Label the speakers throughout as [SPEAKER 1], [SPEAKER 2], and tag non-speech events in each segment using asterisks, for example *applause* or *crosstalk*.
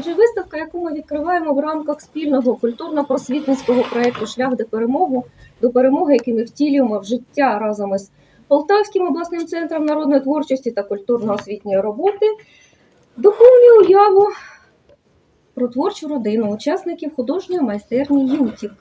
[SPEAKER 1] Отже, виставка, яку ми відкриваємо в рамках спільного культурно-просвітницького проєкту Шлях до перемоги, до перемоги, який ми втілюємо в життя разом із Полтавським обласним центром народної творчості та культурно-освітньої роботи, доповнює уяву про творчу родину учасників художньої майстерні Ютік.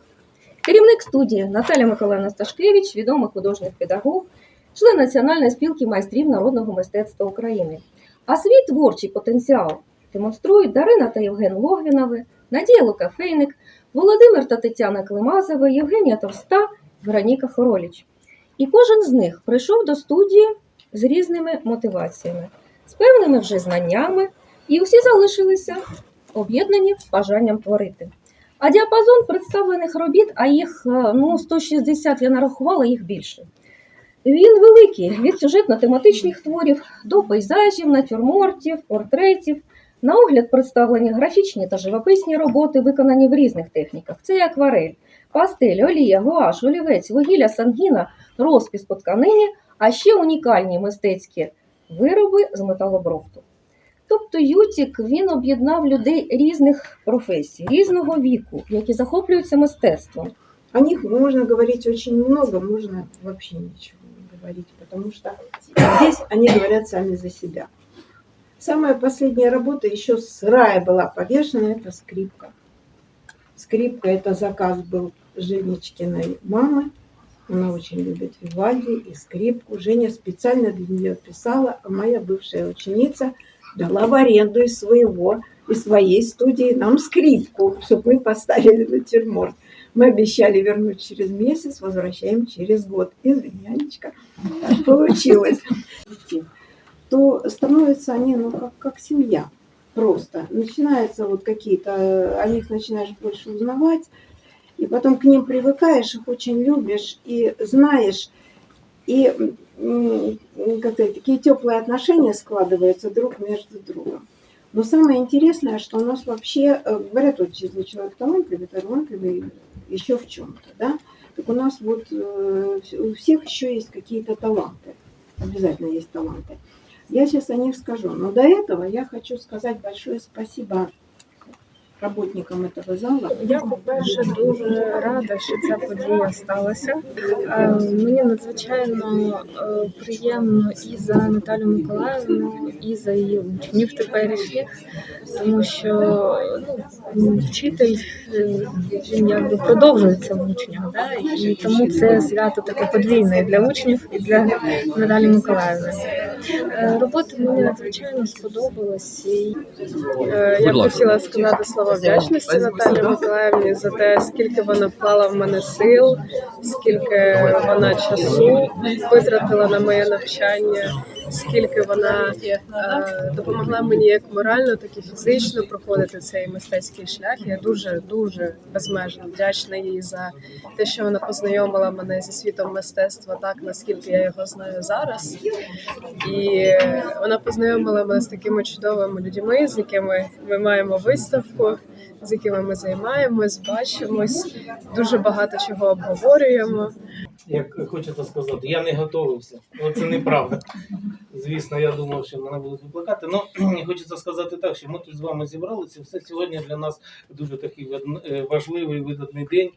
[SPEAKER 1] Керівник студії Наталя Миколаївна Сташкевич, відомий художній педагог, член Національної спілки майстрів народного мистецтва України. А свій творчий потенціал демонструють Дарина та Євген Логвінови, Надія Лукафейник, Володимир та Тетяна Климазова, Євгенія Товста, Вероніка Хороліч. І кожен з них прийшов до студії з різними мотиваціями, з певними вже знаннями, і усі залишилися об'єднані бажанням творити. А діапазон представлених робіт, а їх е, ну, 160 я нарахувала, їх більше. Він великий від сюжетно-тематичних творів до пейзажів, натюрмортів, портретів. На огляд представлені графічні та живописні роботи, виконані в різних техніках. Це і акварель, пастель, олія, гуаш, олівець, вугілля, сангіна, розпис по тканині, а ще унікальні мистецькі вироби з металобрухту. Тобто Ютік він об'єднав людей різних професій, різного віку, які захоплюються мистецтвом.
[SPEAKER 2] О них можно говорить очень много, можно вообще ничего не говорить, потому что здесь они говорят сами за себя. Самая последняя работа еще сырая была повешена, это скрипка. Скрипка это заказ был Женечкиной мамы. Она очень любит Вивальди и скрипку. Женя специально для нее писала, а моя бывшая ученица дала в аренду из своего, из своей студии нам скрипку, чтобы мы поставили натюрморт. Мы обещали вернуть через месяц, возвращаем через год. Так получилось. То становятся они, ну, как, как семья. Просто. Начинается вот какие-то, о них начинаешь больше узнавать, и потом к ним привыкаешь, их очень любишь и знаешь, и м, как-то такие теплые отношения складываются друг между другом. Но самое интересное, что у нас вообще, э, говорят, вот если человек талантливый, талантливый еще в чем-то, да, так у нас вот э, у всех еще есть какие-то таланты. Обязательно есть таланты. Я сейчас о них скажу. Но до этого я хочу сказать большое спасибо работникам этого зала.
[SPEAKER 3] Я, по-перше, дуже рада, що ця подія сталася. Е, Мені надзвичайно е, приємно і за Наталю Миколаївну, і за її учнів теперішніх, тому що ну, вчитель е, він якби продовжується в учнях, да? і тому це свято таке подвійне для учнів, і для Наталі Миколаївни. Е, Робота мені надзвичайно сподобалась. І, е, я б хотіла сказати слова вдячності Наталі Миколаївні за те, скільки вона вклала в мене сил, скільки вона часу витратила на моє навчання, скільки вона е, допомогла мені як морально, так і фізично проходити цей мистецький шлях. Я дуже дуже безмежно вдячна їй за те, що вона познайомила мене зі світом мистецтва, так наскільки я його знаю зараз. І вона познайомила мене з такими чудовими людьми, з якими ми маємо виставку, з якими ми займаємось, бачимось, дуже багато чого обговорюємо.
[SPEAKER 4] як хочеться сказати, я не готувався. Ну, це неправда. Звісно, я думав, що мене будуть викликати. Ну, *clears throat* хочеться сказати так, що ми тут з вами зібралися. Все сьогодні для нас дуже такий е, важливий видатний день.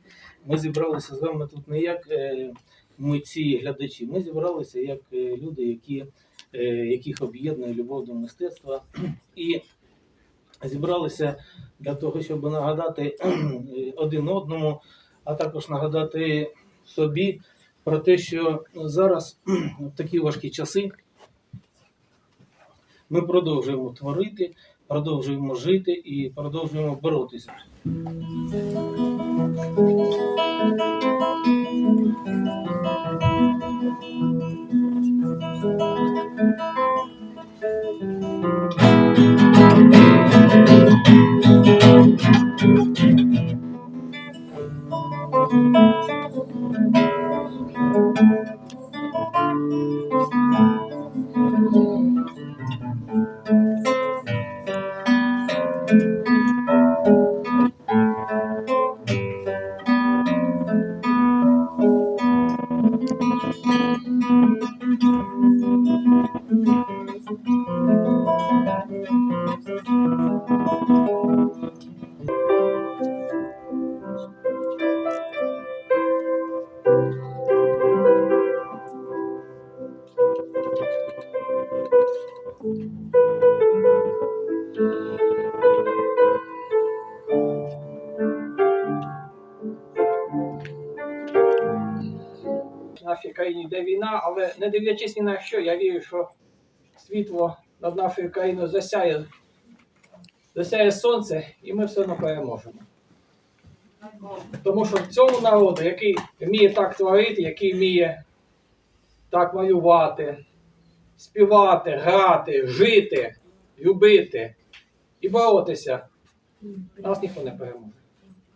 [SPEAKER 4] Ми зібралися з вами тут не як е, митці глядачі. Ми зібралися як е, люди, які, яких об'єднує любов до мистецтва. І зібралися для того, щоб нагадати *clears throat* один одному, а також нагадати собі про те, що зараз в *clears throat* такі важкі часи ми продовжуємо творити, продовжуємо жити і продовжуємо боротися.
[SPEAKER 5] Thank you. Música нашій країні йде війна, але не дивлячись ні на що, я вірю, що світло над нашою країною засяє, засяє сонце, і ми все одно переможемо. Тому що цьому народу, який вміє так творити, який вміє так малювати, співати, грати, жити, любити і боротися, нас ніхто не переможе.